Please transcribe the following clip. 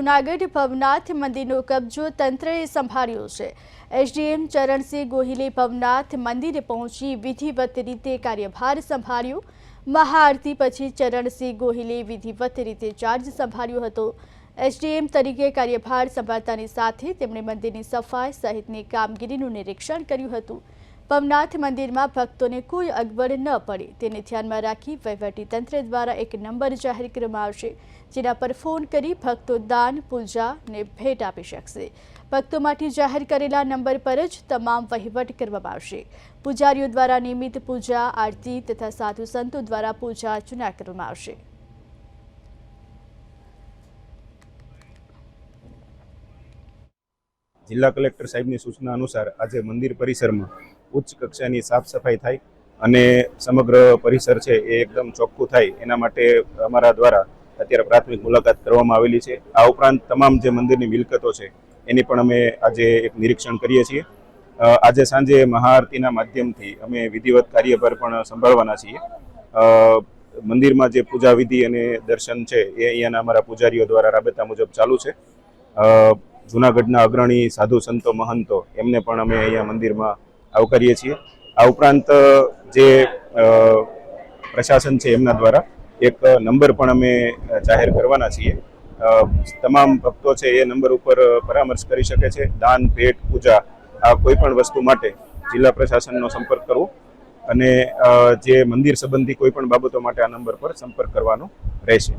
જૂનાગઢ ભવનાથ મંદિરનો કબજો તંત્રએ સંભાળ્યો છે. એસડીએમ ચરણસિંહ ગોહિલે ભવનાથ મંદિરે પહોંચી વિધિવત રીતે કાર્યભાર સંભાળ્યો. મહાઆરતી પછી ચરણસિંહ ગોહિલે વિધિવત રીતે ચાર્જ સંભાળ્યો હતો. એસડીએમ તરીકે કાર્યભાર સંભાળતાની સાથે તેમણે મંદિરની સફાઈ સહિતની કામગીરીનું નિરીક્ષણ કર્યું હતું. ભવનાથ મંદિરમાં ભક્તોને કોઈ અગવડ ન પડે. તેને ધ્યાનમાં રાખી વહીવટીતંત્ર દ્વારા એક નંબર જાહેર કરવામાં આવશે, જેના પર ફોન કરી ભક્તો દાન, પૂજા ભેટ આપી શકશે. ભક્તો માટે જાહેર કરેલા નંબર પર જ તમામ વહીવટ કરવામાં આવશે. પૂજારીઓ દ્વારા નિયમિત પૂજા, આરતી તથા સાધુ સંતો દ્વારા પૂજા અર્ચના કરવામાં આવશે. જિલ્લા કલેક્ટર સાહેબની સૂચના અનુસાર આજે મંદિર પરિસરમાં ઉચ્ચ કક્ષાની સાફ સફાઈ થાય અને સમગ્ર પરિસર છે એ એકદમ ચોખ્ખું થાય એના માટે અમારા દ્વારા અત્યારે પ્રાથમિક મુલાકાત કરવામાં આવેલી છે. આ ઉપરાંત તમામ જે મંદિરની મિલકતો છે, એની પણ અમે આજે એક નિરીક્ષણ કરીએ છીએ. આજે સાંજે મહાઆરતીના માધ્યમથી અમે વિધિવત કાર્યભાર પણ સંભાળવાના છીએ. મંદિરમાં જે પૂજા વિધિ અને દર્શન છે, એ અહીંયાના અમારા પૂજારીઓ દ્વારા રાબેતા મુજબ ચાલુ છે. જૂનાગઢના અગ્રણી સાધુ સંતો મહંતો, એમને પણ અમે અહીંયા મંદિરમાં આવકારીએ છીએ. આ ઉપરાંત જે પ્રશાસન છે એમના દ્વારા એક નંબર પણ અમે જાહેર કરવાના છીએ. તમામ ભક્તો છે એ નંબર ઉપર પરામર્શ કરી શકે છે. દાન, ભેટ, પૂજા આ કોઈ પણ વસ્તુ માટે જિલ્લા પ્રશાસનનો સંપર્ક કરવો અને જે મંદિર સંબંધી કોઈ પણ બાબતો માટે આ નંબર પર સંપર્ક કરવાનો રહેશે.